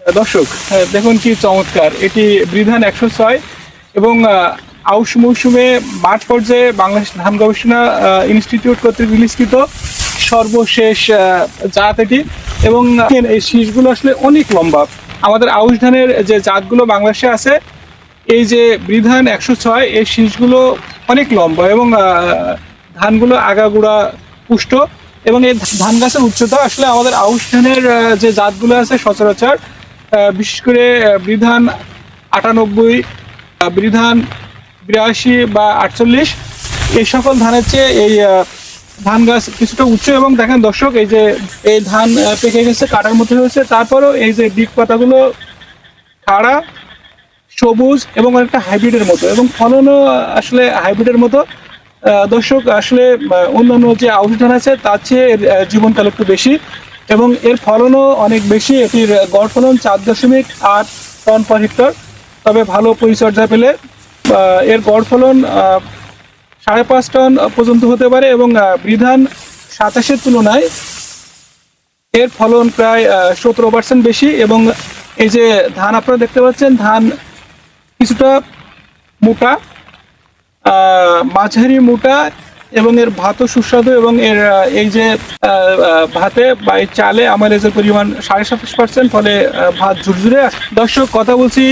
দর্শক দেখুন কি চমৎকার। এটি বৃধান একশো ছয় এবং আউশ মৌসুমে মাঠ পর্যায়ে বাংলাদেশ ধান গবেষণা ইনস্টিটিউট কর্তৃক রিলিজকৃত সর্বশেষ জাত এটি এবং এই শীষগুলো আসলে অনেক লম্বা। আমাদের আউশ ধানের যে জাতগুলো বাংলাদেশে আছে, এই যে বৃধান একশো ছয়, এই শীষগুলো অনেক লম্বা এবং ধানগুলো আগাগোড়া পুষ্ট এবং এই ধান গাছের উচ্চতা আসলে আমাদের আউশ ধানের যে জাতগুলো আছে সচরাচর বিশেষ করে বৃধান আটানব্বই বিধান বিরাশি বা আটচল্লিশ, এই সকল ধানের চেয়ে এই ধান গাছ কিছুটা উচ্চ এবং দেখেন দর্শক, এই যে এই ধান পেকে গেছে, কাটার মতো হয়েছে তারপরেও এই যে দিক পাতাগুলো খাড়া, সবুজ এবং অনেকটা হাইব্রিডের মতো এবং ফলনও আসলে হাইব্রিডের মতো। দর্শক, আসলে অন্যান্য যে আউশ ধান আছে, তার চেয়ে জীবনকাল একটু বেশি। এবং এর ফলনও অনেক বেশি। এটির গড় ফলন চার দশমিক আট টন পার হেক্টর তবে ভালো পরিচর্যা পেলে এর গড় ফলন সাড়ে পাঁচ টন পর্যন্ত হতে পারে এবং বিধান সাতাশের তুলনায় এর ফলন প্রায় সতেরো পার্সেন্ট বেশি এবং এই যে ধান আপনারা দেখতে পাচ্ছেন, ধান কিছুটা মোটা মাঝারি মোটা এবং এর ভাতও সুস্বাদু এবং এর এই যে ভাতে বা এই চালে আমাইলেজের পরিমাণ সাড়ে সাতাশ পার্সেন্ট ফলে ভাত ঝুরঝুরে। দর্শক, কথা বলছি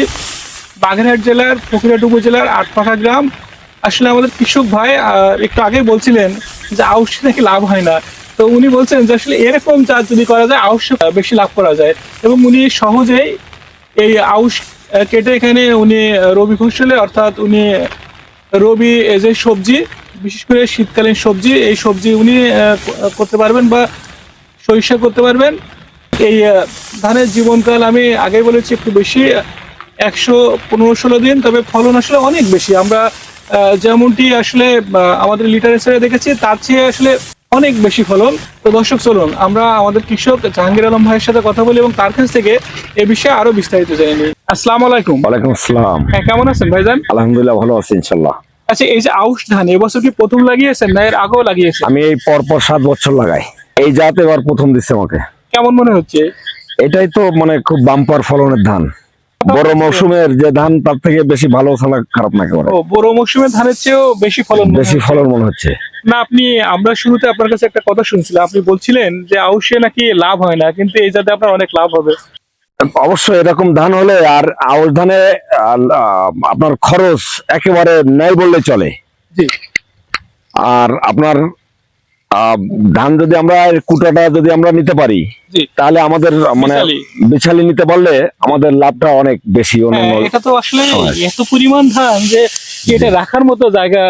বাগেরহাট জেলার ফকিরহাট উপজেলার আটপাখা গ্রাম। আসলে আমাদের কৃষক ভাই একটু আগে বলছিলেন যে আউশে নাকি লাভ হয় না। তো উনি বলছেন যে আসলে এরকম চাষ যদি করা যায়, আউশে বেশি লাভ করা যায়। এবং উনি সহজেই এই আউশ কেটে এখানে উনি রবি ফসলে অর্থাৎ উনি রবি যে সবজি বিশেষ করে শীতকালীন সবজি এই সবজি উনি করতে পারবেন বা সরিষা করতে পারবেন। এই ধানের জীবনকাল আমি আগেই বলেছি একটু বেশি একশো পনেরো ষোলো দিন তবে ফলন আসলে অনেক বেশি। আমরা যেমনটি আসলে আমাদের লিটারেচারে দেখেছি তার চেয়ে আসলে অনেক বেশি ফলন। তো দর্শক চলুন আমরা আমাদের কৃষক জাহাঙ্গীর আলম ভাইয়ের সাথে কথা বলি এবং তার কাছ থেকে এ বিষয়ে আরও বিস্তারিত জেনে নিই। আসসালামু আলাইকুম। ওয়ালাইকুম আসসালাম। হ্যাঁ কেমন আছেন ভাইজান? আলহামদুলিল্লাহ ভালো আছি ইনশাল্লাহ আচ্ছা এই যে আউশ ধান এবছর কি প্রথম লাগিয়েছেন না এর আগেও লাগিয়েছেন আমি এই পরপর সাত বছর লাগাই। এই জাত এবার প্রথম দিচ্ছে আমাকে। কেমন মনে হচ্ছে? এটাই তো মানে খুব বাম্পার ফলনের ধান। বড় মৌসুমের যে ধান তার থেকে বেশি ভালো ছাড়া খারাপ না ও বড় মৌসুমের ধানের চেয়েও বেশি ফলন বেশি ফলন মনে হচ্ছে। না আপনি আমরা শুরুতে আপনার কাছে একটা কথা শুনছিলাম। আপনি বলছিলেন যে আউশে নাকি লাভ হয় না কিন্তু এই জাতে আপনার অনেক লাভ হবে। অবশ্যই এরকম ধান হলে আর আউশ ধানে আপনার খরচ একেবারে নেই বললে চলে। আর আপনার ধান যদি আমরা কুটাটা যদি আমরা নিতে পারি তাহলে আমাদের মানে। বিছালি নিতে পারলে আমাদের লাভটা অনেক বেশি হ্যাঁ, এটা তো আসলে এত পরিমাণ ধান যে এটা রাখার মতো জায়গা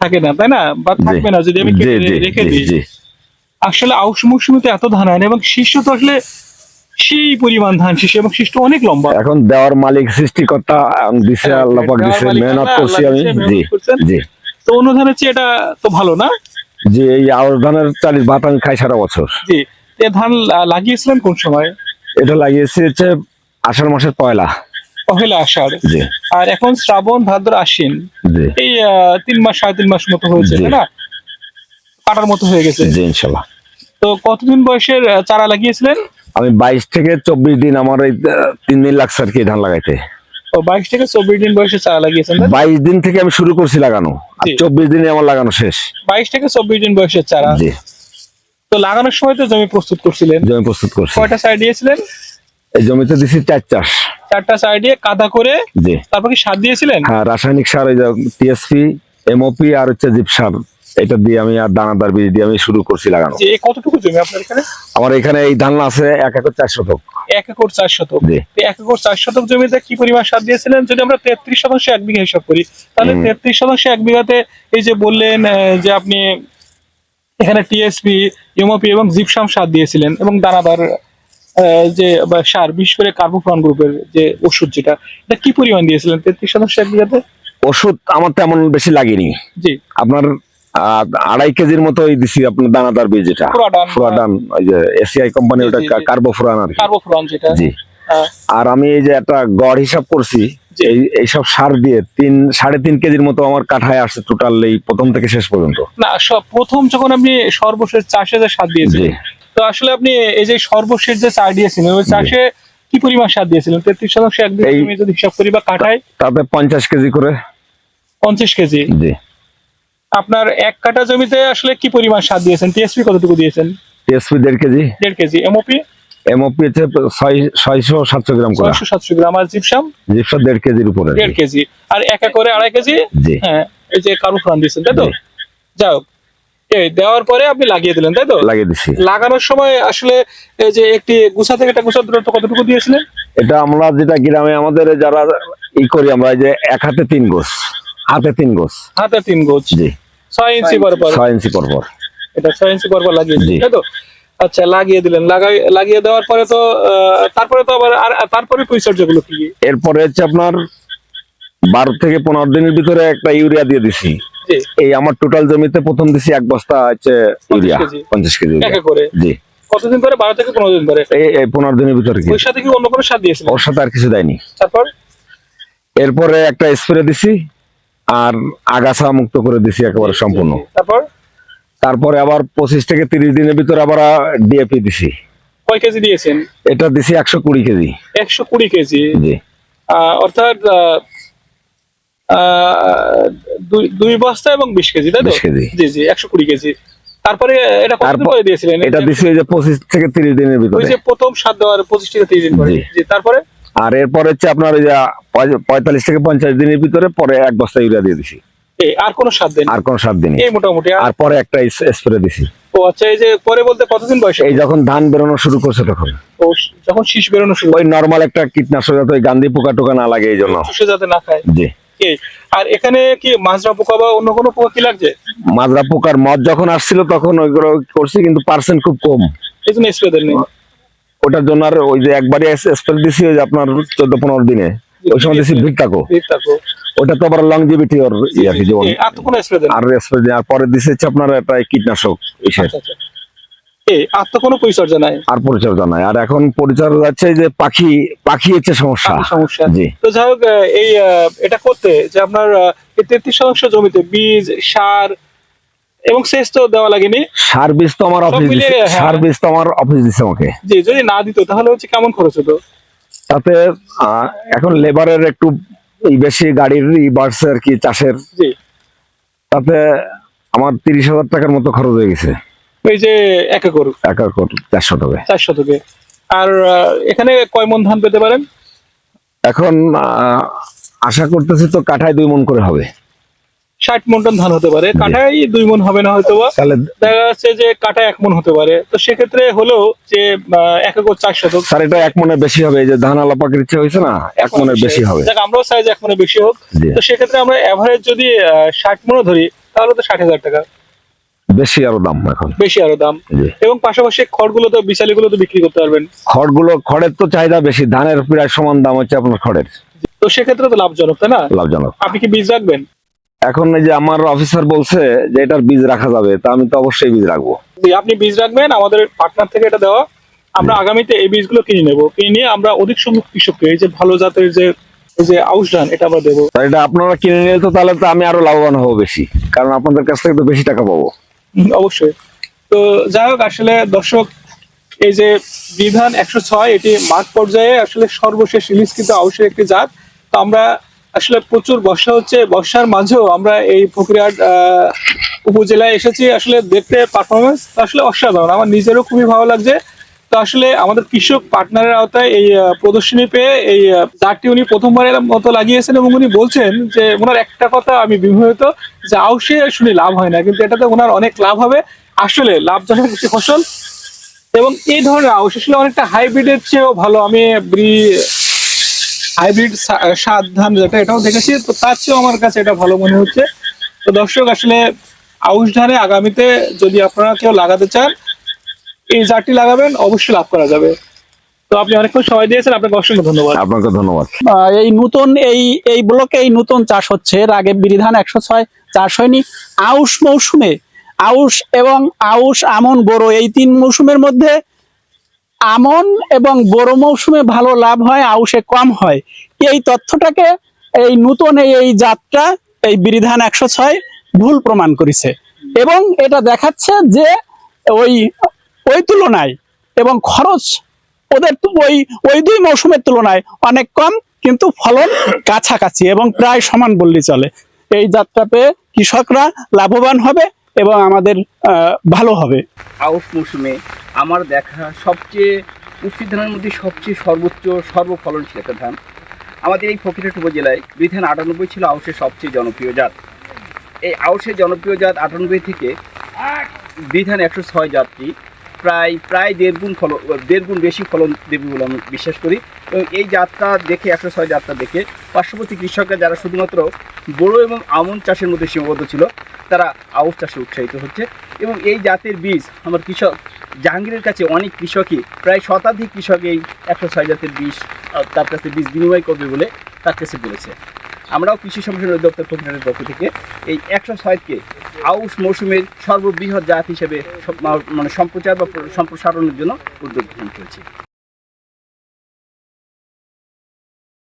থাকে না তাই না? বা থাকবে না যদি আমি কেটে রেখে দিই। জি। আসলে আউশ মৌসুমে তো এত ধান হয় না এবং শীর্ষ তো আসলে সেই পরিমাণ ধান শীর্ষ এবং শীর্ষ অনেক লম্বা। এখন দেওয়ার মালিক সৃষ্টিকর্তা দিছে হ্যাঁ, আল্লাহ পাক দিছে মেহনত করছি আমি। জি জি। তো অন্য ধানের চেয়ে এটা তো ভালো না? জি এই আউশ ধানের চালিশ ভাত আমি খাই সারা বছর। জি এ ধান লাগিয়েছিলেন কোন সময়? এটা লাগিয়েছি হচ্ছে আষাঢ় মাসের পয়লা। পহেলা আষাঢ়। জি। আর এখন শ্রাবণ ভাদ্র আশ্বিন। জি। এই তিন মাস সাড়ে তিন মাস মতো হয়েছে। তাই না? কাটার মতো হয়ে গেছে। জি ইনশাল্লাহ। তো কতদিন বয়সের চারা লাগিয়েছিলেন? আমি বাইশ থেকে চব্বিশ দিন আমার এই তিন দিন লাগছে আর কি ধান লাগাইতে। ও বাইশ থেকে চব্বিশ দিন বয়সে চারা লাগিয়েছেন বাইশ দিন থেকে আমি শুরু করছি লাগানো আর চব্বিশ দিনে আমার লাগানো শেষ। বাইশ থেকে চব্বিশ দিন বয়সের চারা। জি। তো লাগানোর সময় তো জমি প্রস্তুত করছিলেন। জমি প্রস্তুত করছি। কয়টা সার দিয়েছিলেন? এই জমিতে দিছি চার চাষ। চারটা সার দিয়ে কাদা করে জি। তারপর কি সার দিয়েছিলেন? হ্যাঁ রাসায়নিক সার এই টিএসপি এমওপি আর হচ্ছে জিপ সার। এটা দিয়ে আমি আর দানাদার বীজ দিয়ে আমি শুরু করছি লাগানো। কতটুকু জমি আপনার এখানে? আমার এখানে এই ধান আছে এক একর চার শতক। এক একর চার শতক। এক একর চার শতক জমিতে কি পরিমাণ সার দিয়েছিলেন? যদি আমরা তেত্রিশ শতাংশ এক বিঘা হিসাব করি তাহলে তেত্রিশ শতাংশ এক বিঘাতে এই যে বললেন যে আপনি এখানে টিএসপি ইউমোপি এবং জিপসাম সার দিয়েছিলেন এবং দানাদার যে সার বিশেষ করে কার্বোফ্রন গ্রুপের যে ওষুধ যেটা এটা কি পরিমাণ দিয়েছিলেন তেত্রিশ শতাংশ এক বিঘাতে? ওষুধ আমার তেমন বেশি লাগেনি। জি। আপনার আড়াই কেজির মতো দিছি আপনার দানাদার বীজ যেটা ফুরাডান ওই যে এসিআই কোম্পানি ওটা। কার্বোফুরান আর জি। আর আমি এই যে একটা গড় হিসাব করছি এই এইসব সার দিয়ে তিন সাড়ে তিন কেজির মতো আমার কাঠায় আসছে টোটাল এই প্রথম থেকে শেষ পর্যন্ত। না প্রথম যখন আপনি সর্বশেষ চাষে যে সার দিয়েছিলেন তো আসলে আপনি এই যে সর্বশেষ যে চাষ দিয়েছিলেন ওই চাষে কি পরিমাণ সার দিয়েছিলেন? তেত্রিশ শতাংশ এক বিঘা এই- যদি হিসাব করি বা কাঠায়? তাতে পঞ্চাশ কেজি করে। পঞ্চাশ কেজি। জি। আপনার এক কাঠা জমিতে আসলে কি পরিমাণ সার দিয়েছেন? টিএসপি কতটুকু দিয়েছেন? টিএসপি দেড় কেজি। দেড় কেজি। এমওপি এমওপি হচ্ছে ছয় ছয়শো সাতশো গ্রাম করে। ছয়শো সাতশো গ্রাম। আর জিপসাম? জিপসা দেড় কেজির উপরে। দেড় কেজি। আর একা করে আড়াই কেজি? হ্যাঁ এই যে কার্বোফ্রান দিয়েছেন তাই তো। যাও এই দেওয়ার পরে আপনি লাগিয়ে দিলেন তাই তো? লাগিয়ে দিছি। লাগানোর সময় আসলে এই যে একটি গুছা থেকে একটা গুছা দূরত্ব কতটুকু দিয়েছিলেন? এটা আমরা যেটা গ্রামে আমাদের যারা ই করি আমরা এই যে এক হাতে তিন গোছ হাতে তিন গোছ। হাতে তিন গোছ। জি। ছয় ইঞ্চি পর পর ছয় ইঞ্চি পর পর এটা ছয় ইঞ্চি পর পর লাগিয়ে দিলেন তাই তো? আচ্ছা লাগিয়ে দিলেন। লাগাই লাগিয়ে দেওয়ার পরে তো তারপরে তো আবার আর তারপরে পরিচর্যাগুলো কি? এরপরে হচ্ছে আপনার বারো থেকে পনেরো দিনের ভিতরে একটা ইউরিয়া দিয়ে দিছি। এই আমার টোটাল জমিতে প্রথম দিছি এক বস্তা হচ্ছে ইউরিয়া পঞ্চাশ কেজি জি। কতদিন করে বারো থেকে পনেরো দিন করে এই পনেরো দিনের ভিতরে কি? ওই সাথে কি অন্য কোনো সার দিয়েছিলেন? ওর সাথে আর কিছু দেয়নি। তারপর? এরপরে একটা স্প্রে দিছি। আর আগাছা মুক্ত করে দিছি একেবারে সম্পূর্ণ। তারপর? তারপরে আবার পঁচিশ থেকে তিরিশ দিনের ভিতরে আবার ডিএপি দিছি। কয় কেজি দিয়েছেন? এটা দিছি একশো কুড়ি কেজি। একশো কুড়ি কেজি। জি। অর্থাৎ দুই- বস্তা এবং বিশ কেজি তাই 20 কেজি। জি জি একশো কুড়ি কেজি। তারপরে এটা কতদিন পরে দিয়েছিলেন? এটা দিছি ওই যে পঁচিশ থেকে তিরিশ দিনের ওই ভিতরে যে প্রথম সাত দেওয়ার পঁচিশ থেকে তিরিশ দিন পরে। জি তারপরে? আর এরপর হচ্ছে আপনার ওই পঁয়তাল্লিশ থেকে পঞ্চাশ দিনের ভিতরে পরে এক বস্তা ইউরিয়া দিয়ে দিছি। আর কোনো সাত দিন? আর কোন সাত দিনই। এই মোটামুটি আর- আর পরে একটা স্প্রে দিছি। ও আচ্ছা এই যে পরে বলতে কতদিন বয়সে? এই যখন ধান বেরোনো শুরু করছে তখন। ও যখন শীষ বেরোনো শুরু ওই নর্মাল একটা কীটনাশক যাতে গান্ধী পোকা টোকা না লাগে এই জন্য। যাতে না খায়। জি। আর এখানে কি মাজরা পোকা বা অন্য কোনো পোকা কি লাগছে? মাজরা পোকার মদ যখন আসছিল তখন ওইগুলো করছি কিন্তু পার্সেন্ট খুব কম। এই জন্য স্প্রে দেননি। ওটার জন্য আর ওই যে একবারই স্প্রে দিছি ওই যে আপনার চোদ্দ পনেরো দিনে। ওই সময় দিছি থাকো। ওটা তো আবার লংজিভিটি ওর ইয়ে আর কি জীবন। আর স্প্রে দেন আর পরে দিছে হচ্ছে আপনার একটা কীটনাশক ইসের আচ্ছা আচ্ছা। আর তো কোনো পরিচর্যা নাই? আর পরিচর্যা নাই। আর এখন পরিচর্যা যাচ্ছে যে পাখি পাখি হচ্ছে সমস্যা। সমস্যা। জি। তো যাই হোক এই এটা করতে যে আপনার তেত্রিশ শতাংশ জমিতে বীজ সার এবং শেষ তো দেওয়া লাগেনি। সার বীজ তো আমার অফিস হ্যাঁ। সার বীজ তো আমার অফিস দিছে আমাকে। যে যদি না দিত তাহলে হচ্ছে কেমন খরচ হতো? তাতে আহ, এখন লেবারের একটু বেশি গাড়ির বাড়ছে আর কি চাষের। জি। তাতে আমার তিরিশ হাজার টাকার মতো খরচ হয়ে গেছে। ওই যে এক একর। এক একর চারশো টাকা চার শতকে। আর এখানে কয় মন ধান পেতে পারেন? এখন আশা করতেছি তো কাঠায় দুই মন করে হবে। ষাট মন টন ধান হতে পারে কাঠায় দুই মন হবে না হয়তো বা দেখা যাচ্ছে যে কাটা এক মন হতে পারে। তো সেক্ষেত্রে হলেও যে এক একর চার শতক স্যার এটা এক মনে বেশি হবে এই যে ধান আলা পাকের ইচ্ছে হয়েছে না? এক মনের বেশি হবে। দেখ আমরাও চাই যে এক মনে বেশি হোক। তো সেক্ষেত্রে আমরা এভারেজ যদি ষাট মনও ধরি তাহলে তো ষাট হাজার টাকা। বেশি আরও দাম এখন। বেশি আরও দাম। এবং পাশাপাশি খড়গুলো তো বিশালিগুলো তো বিক্রি করতে পারবেন। খড়গুলো খড়ের তো চাহিদা বেশি ধানের প্রায় সমান দাম হচ্ছে আপনার খড়ের। তো সেক্ষেত্রে তো লাভজনক তাই না? লাভজনক। আপনি কি বীজ রাখবেন? এখন এই যে আমার অফিসার বলছে যে এটার বীজ রাখা যাবে তা আমি তো অবশ্যই বীজ রাখব। আপনি বীজ রাখবেন আমাদের পার্টনার থেকে এটা দেওয়া। আমরা আগামীতে এই বীজগুলো কিনে নেব। কিনে নিয়ে আমরা অধিক সংখ্যক কৃষককে এই যে ভালো জাতের যে এই যে আউশ ধান এটা আমরা দেবো। এটা আপনারা কিনে নিলে তো তাহলে তো আমি আরও লাভবান হব বেশি কারণ আপনাদের কাছ থেকে তো বেশি টাকা পাবো। অবশ্যই। তো যাই হোক আসলে দর্শক এই যে বিধান একশো ছয় এটি মাঠ পর্যায়ে আসলে সর্বশেষ রিলিজকৃত আউশের একটি জাত। তো আমরা আসলে প্রচুর বর্ষা হচ্ছে। বর্ষার মাঝেও আমরা এই প্রক্রিয়ার উপজেলায় এসেছি। আসলে দেখতে পারফরমেন্স আসলে অসাধারণ। আমার নিজেরও খুবই ভালো লাগছে। তো আসলে আমাদের কৃষক পার্টনারের আওতায় এই প্রদর্শনী পেয়ে এই জাতটি উনি প্রথমবারের মতো লাগিয়েছেন এবং উনি বলছেন যে ওনার একটা কথা আমি বিমোহিত, যে আউশে শুনে লাভ হয় না। কিন্তু এটাতে ওনার অনেক লাভ হবে। আসলে লাভজনক একটি ফসল। এবং এই ধরনের আউশ আসলে অনেকটা হাইব্রিডের চেয়েও ভালো। আমি হাইব্রিড সাত ধান যেটা এটাও দেখেছি। তো তার চেয়েও আমার কাছে এটা ভালো মনে হচ্ছে। তো দর্শক আসলে আউশ ধানে আগামীতে যদি আপনারা কেউ লাগাতে চান এই জাতটি লাগাবেন অবশ্যই লাভ করা যাবে। তো আপনি অনেকক্ষণ সময় দিয়েছেন আপনাকে অসংখ্য ধন্যবাদ। আপনাকে ধন্যবাদ। এই নতুন এই এই ব্লকে এই নতুন চাষ হচ্ছে। এর আগে বিরিধান একশো ছয় চাষ হয়নি। আউশ মৌসুমে আউশ এবং আউশ আমন বোরো এই তিন মৌসুমের মধ্যে আমন এবং বোরো মৌসুমে ভালো লাভ হয় আউশে কম হয়। এই তথ্যটাকে এই নতুন এই যাত্রা, এই বিরিধান একশো ছয় ভুল প্রমাণ করেছে। এবং এটা দেখাচ্ছে যে ওই ওই তুলনায় এবং খরচ ওদের ওই ওই দুই মৌসুমের তুলনায় অনেক কম, কিন্তু ফলন কাছাকাছি এবং প্রায় সমান বললেই চলে। এই যাত্রা পেয়ে কৃষকরা লাভবান হবে। এবং আমাদের ভালো হবে। আউশ মৌসুমে আমার দেখা সবচেয়ে উচিত ধানের মধ্যে সবচেয়ে সর্বোচ্চ, সর্বফলনশীল একটা ধান। আমাদের এই ফকিরহাট উপজেলায় বিধান আটানব্বই ছিল আউশের সবচেয়ে জনপ্রিয় জাত। এই আউশের জনপ্রিয় জাত আটানব্বই থেকে বিধান একশো ছয় জাতটি প্রায় প্রায় দেড় গুণ ফলন দেড় গুণ বেশি ফলন দেবে বলে আমি বিশ্বাস করি। এবং এই যাত্রা দেখে, একশো ছয় যাত্রা দেখে পার্শ্ববর্তী কৃষকরা যারা শুধুমাত্র বড়ো এবং আমন চাষের মধ্যে সীমাবদ্ধ ছিল, তারা আউশ চাষে উৎসাহিত হচ্ছে। এবং এই জাতের বীজ আমার কৃষক জাহাঙ্গীরের কাছে অনেক কৃষকই, প্রায় শতাধিক কৃষক এই একশো ছয় জাতের বীজ তার কাছে বীজ বিনিময় করবে বলে তার কাছে বলেছে। আমরাও কৃষি সম্প্রসারণ অধিদপ্তর প্রতিষ্ঠানের পক্ষ থেকে এই একশো ছয়কে আউশ মৌসুমের সর্ববৃহৎ জাত হিসেবে সব- মানে সম্প্রচার বা সম্প্রসারণের জন্য উদ্যোগ গ্রহণ করেছি।